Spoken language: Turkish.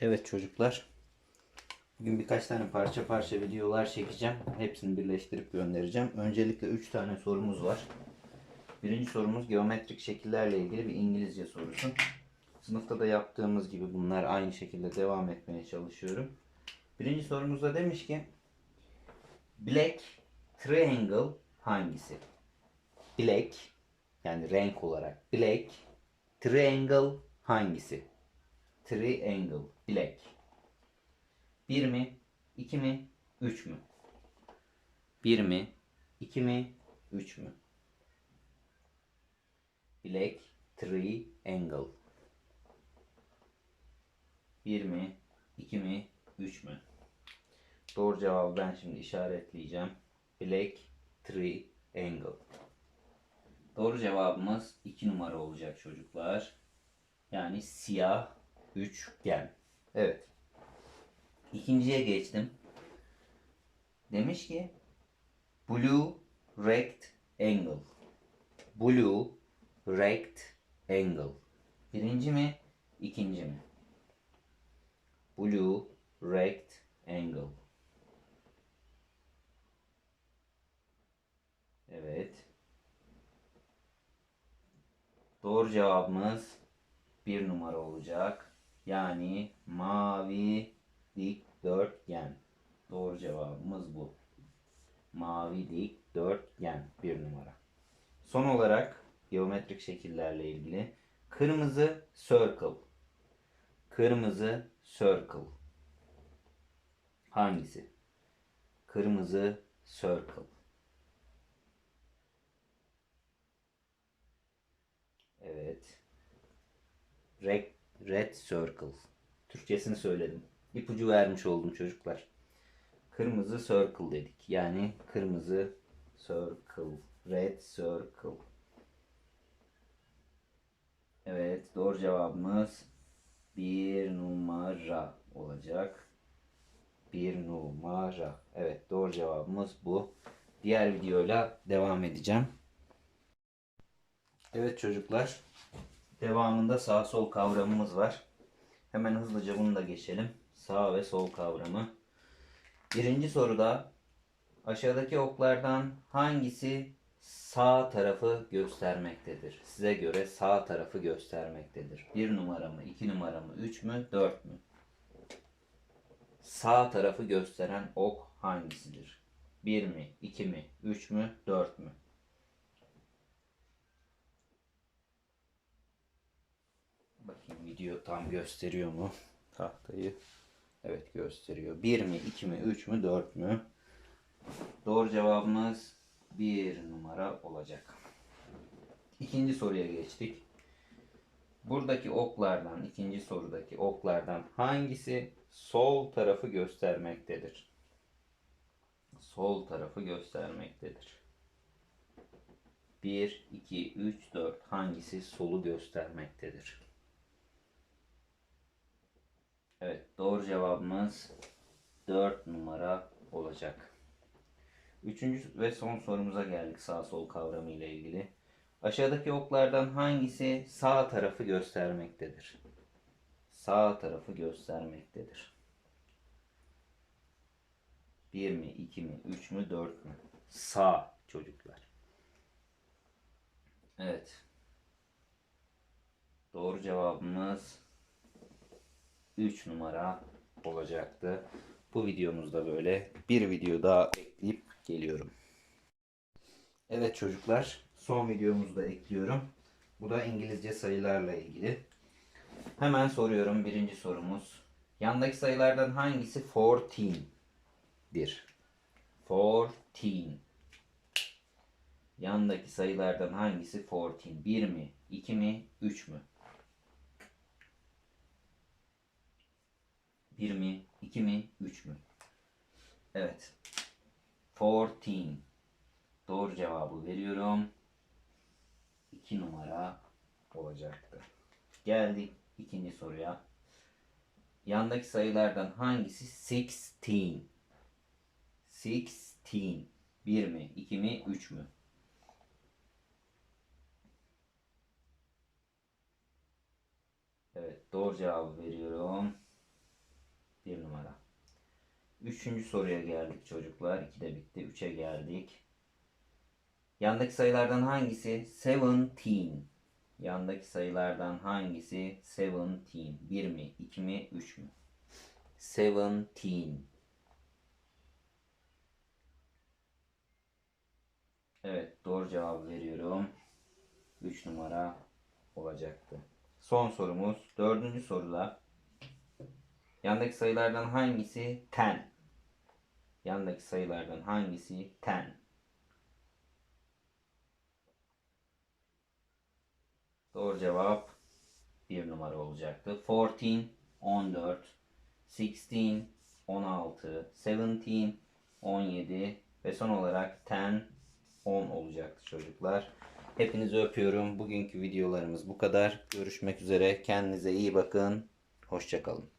Evet çocuklar. Bugün birkaç tane parça parça videolar çekeceğim. Hepsini birleştirip göndereceğim. Öncelikle 3 tane sorumuz var. Birinci sorumuz geometrik şekillerle ilgili bir İngilizce sorusu. Sınıfta da yaptığımız gibi bunlar aynı şekilde devam etmeye çalışıyorum. Birinci sorumuzda demiş ki Black Triangle hangisi? Black yani renk olarak Black Triangle hangisi? Triangle. Black. 1 mi? 2 mi? 3 mü? 1 mi? 2 mi? 3 mü? Black Triangle. 1 mi? 2 mi? 3 mü? Doğru cevabı ben şimdi işaretleyeceğim. Black Triangle. Doğru cevabımız 2 numara olacak çocuklar. Yani siyah üçgen. Evet. İkinciye geçtim. Demiş ki blue rectangle. Blue rectangle. Birinci mi? ikinci mi? Blue rectangle. Evet. Doğru cevabımız bir numara olacak. Yani mavi dikdörtgen. Doğru cevabımız bu. Mavi dikdörtgen bir numara. Son olarak geometrik şekillerle ilgili kırmızı circle. Kırmızı circle. Hangisi? Kırmızı circle. Evet. Red, red circle. Türkçesini söyledim. İpucu vermiş oldum çocuklar. Kırmızı circle dedik. Yani kırmızı circle. Red circle. Evet doğru cevabımız bir numara olacak. Bir numara. Evet doğru cevabımız bu. Diğer videoyla devam edeceğim. Evet çocuklar. Devamında sağ sol kavramımız var. Hemen hızlıca bunu da geçelim. Sağ ve sol kavramı. Birinci soruda aşağıdaki oklardan hangisi sağ tarafı göstermektedir? Size göre sağ tarafı göstermektedir. Bir numara mı, iki numara mı, üç mü, dört mü? Sağ tarafı gösteren ok hangisidir? Bir mi, iki mi, üç mü, dört mü? Video tam gösteriyor mu tahtayı? Evet gösteriyor. 1 mi, 2 mi, 3 mü, 4 mü? Doğru cevabımız 1 numara olacak. İkinci soruya geçtik. Buradaki oklardan, ikinci sorudaki oklardan hangisi sol tarafı göstermektedir? Sol tarafı göstermektedir. 1, 2, 3, 4 hangisi solu göstermektedir? Evet doğru cevabımız 4 numara olacak. Üçüncü ve son sorumuza geldik sağ sol kavramı ile ilgili. Aşağıdaki oklardan hangisi sağ tarafı göstermektedir? Sağ tarafı göstermektedir. 1 mi, 2 mi, 3 mü, 4 mü? Sağ çocuklar. Evet. Doğru cevabımız 3 numara olacaktı. Bu videomuzda böyle bir video daha ekleyip geliyorum. Evet çocuklar son videomuzu da ekliyorum. Bu da İngilizce sayılarla ilgili. Hemen soruyorum birinci sorumuz. Yandaki sayılardan hangisi 14'dir? 14. Yandaki sayılardan hangisi 14? 1 mi? 2 mi? 3 mü? 1 mi? 2 mi? 3 mü? Evet. 14. Doğru cevabı veriyorum. 2 numara olacaktı. Geldik ikinci soruya. Yandaki sayılardan hangisi 16? 16. 1 mi? 2 mi? 3 mü? Evet doğru cevabı veriyorum. Bir numara. Üçüncü soruya geldik çocuklar. İki de bitti. Üçe geldik. Yandaki sayılardan hangisi seventeen? Yandaki sayılardan hangisi seventeen? Bir mi, iki mi, üç mü? Seventeen. Evet doğru cevabı veriyorum. 3 numara olacaktı. Son sorumuz. Dördüncü soruda. Yandaki sayılardan hangisi ten? Yandaki sayılardan hangisi ten? Doğru cevap 1 numara olacaktı. 14, 14, 16, 16, 17, 17 ve son olarak 10, 10 olacaktı çocuklar. Hepinizi öpüyorum. Bugünkü videolarımız bu kadar. Görüşmek üzere. Kendinize iyi bakın. Hoşçakalın.